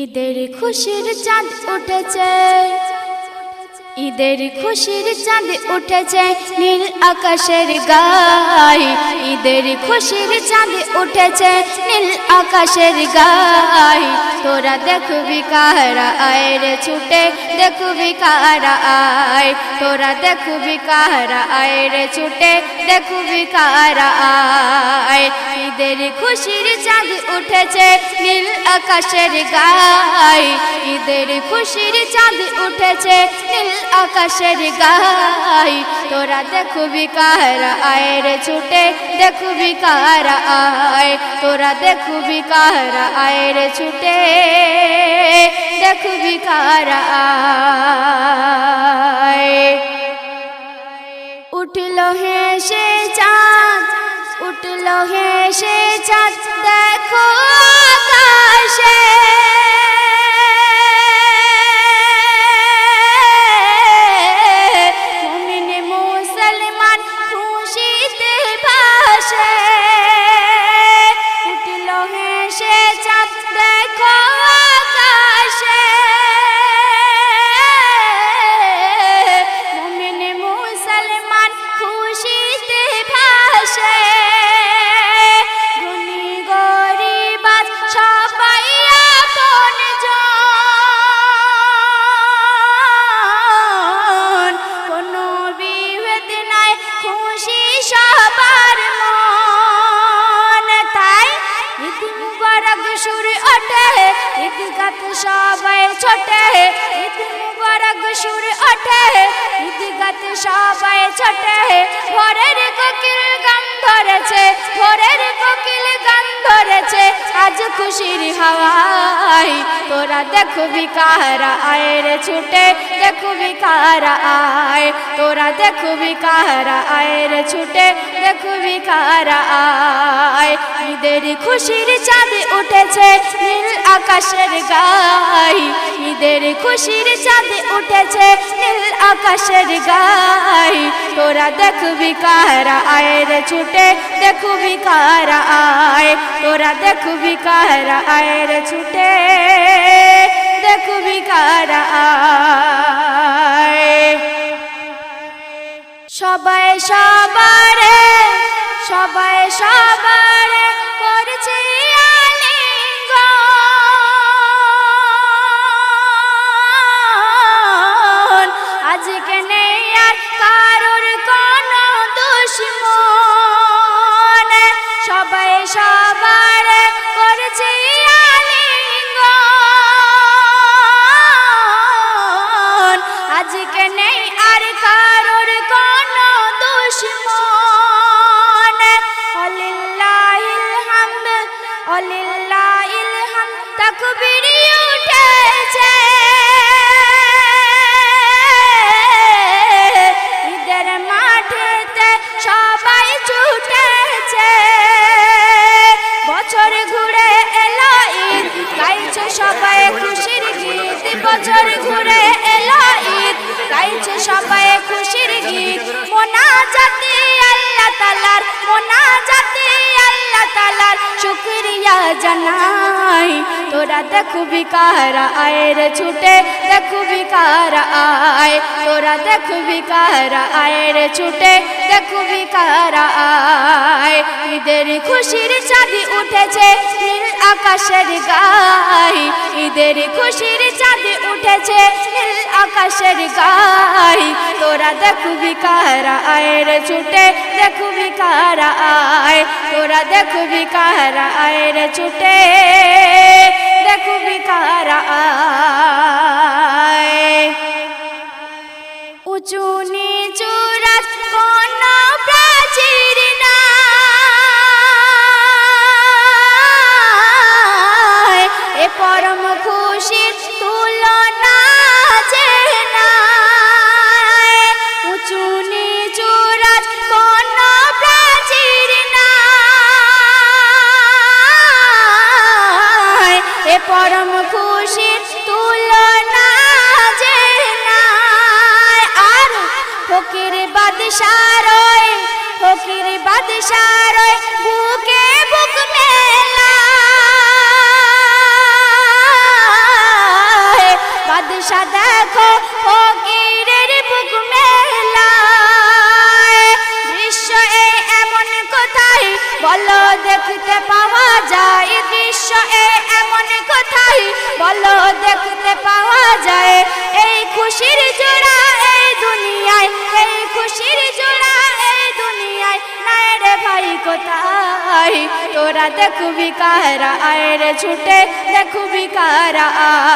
ঈদের খুশির চাঁদ উঠেছে। ঈদের খুশির চাঁদ উঠেছে নীল আকাশের গায়। ঈদের খুশির চাঁদ উঠেছে নীল আকাশের গায়। তোরা দেখবি কারা আয় রে ছুটে, দেখবি কারা আয়। তোরা দেখবি কারা আয় রে ছুটে, দেখবি কারা আয়। ঈদের খুশির চাঁদ উঠেছে নীল আকাশের গায়। ঈদের খুশির চাঁদ উঠেছে নীল আকাশের গায়। তোরা দেখবি কারা আয় রে ছুটে, দেখবি কারা আয়। তোরা দেখবি কারা আয় রে ছুটে। দেখবি কারা উঠল উঠল হেসে চাঁদ উঠল হেসে চাঁদ দেখো আকাশে। সবাই ছোটে ঈদ সুর ওঠে ঈদ সবাই ছোটে ভোরের কোকিল গান ধরেছে ভোরের কোকিল গান ধরেছে, আজ খুশির হাওয়ায়। তোরা দেখবি কারা আয় রে ছুটে দেখবি কারা আয়। তোরা দেখবি কারা আয় রে ছুটে দেখবি কারা আয়। ঈদের খুশির চাঁদ উঠেছে, নীল আকাশের গায়। ঈদের খুশির চাঁদ উঠেছে নীল আকাশের গায়। তোরা দেখবি কারা আয় রে ছুটে, দেখবি কারা আয়। তোরা দেখবি কারা আয় রে ছুটে, দেখবি কারা আয়। সবাই সবারে সবাই সবারে করছে বছর ঘুরে এলো ঈদ। গাইছে সবাই খুশির গীত। মোনা জাতি আল্লাহ তালার মোনা জাতি আল্লাহ তালার শুক্রিয়া জানাই। তোরা দেখবি কারা আয় রে ছুটে দেখবি কারা আয়। তোরা দেখবি কারা আয় রে ছুটে দেখবি কারা আয়। ঈদের খুশির চাঁদি উঠেছে নীল আকাশের গায়। ঈদের খুশির চাঁদি উঠেছে আকাশের গাই, তোরা দেখবি কারা আয় রে ছুটে, দেখবি কারা আয়, তোরা দেখবি কারা আয় রে ছুটে, দেখবি কারা আয়। উঁচু পরম খুশির তুলনা যে আর ফকির বাদশার ফকির বাদশার বুকে বুক মেলা। বাদশা দেখো ফকিরের বলো দেখতে পাওয়া যায় দৃশ্য এমন কোথায় বলো দেখতে পাওয়া যায় কোথায় তোরা দেখবি কারা আয় রে ছুটে দেখবি কারা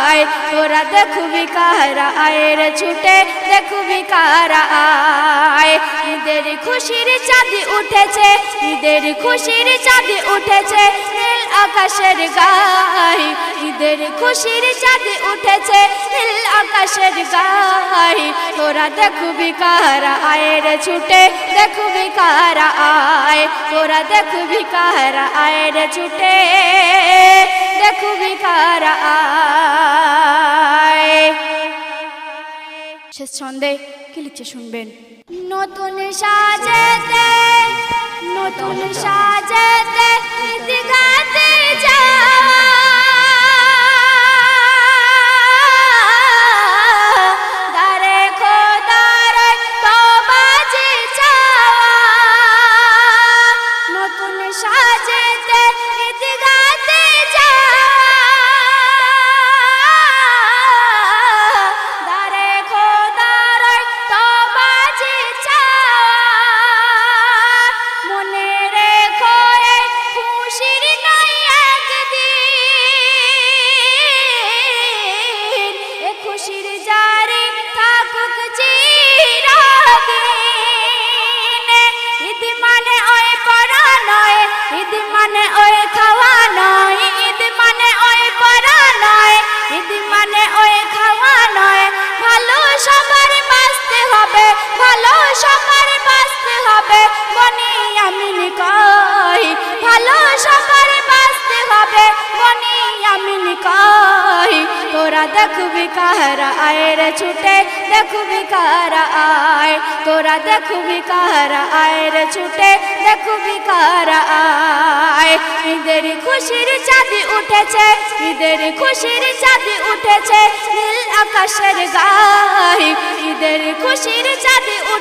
আয় তোরা দেখবি কারা আয় রে ছুটে দেখবি কারা আয় ঈদের খুশির চাঁদ উঠেছে ঈদের খুশির চাঁদ উঠেছে নীল আকাশের গায়ে ঈদের খুশির চাঁদ উঠেছে নীল আকাশের গায়ে তোরা দেখবি কারা আয় রে ছুটে দেখবি কারা আয় তোরা দেখবি কারা আয়ের ছুটে দেখবি কারা আয়। শেষ ছন্দে কি লিখছে শুনবেন? নতুন সাজেতে নতুন সাজেতে গাতে গাতে মানে ওই খাওয়া নয়। ভালো সবার বাঁচতে হবে, ভালো সবার বাঁচতে হবে, বনি আমিন কই। ভালো সবার বাঁচতে হবে, বনি আমিন কই। তোরা দেখবি কাহারা আয় রে ছুটে দেখবি কাহারা আয় তোরা দেখবি কাহারা আয় রে ছুটে দেখবি কাহারা আয় ঈদের খুশির চাঁদি উঠেছে ঈদের খুশির চাঁদি উঠেছে নীল আকাশের গায়ে ঈদের খুশির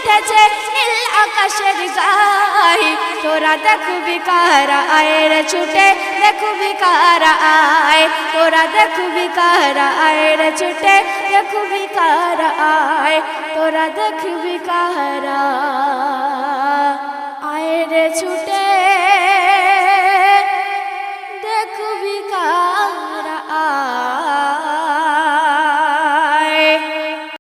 উঠেছে নীল আকাশের গায়ে তোরা দেখবি কাহারা আয় রে ছুটে দেখবি কাহারা আয়। তোরা দেখবি কাহারা আয় রে ছুটে দেখবি কাহারা আয়। তোরা দেখবি কাহারা আয় রে ছুটে।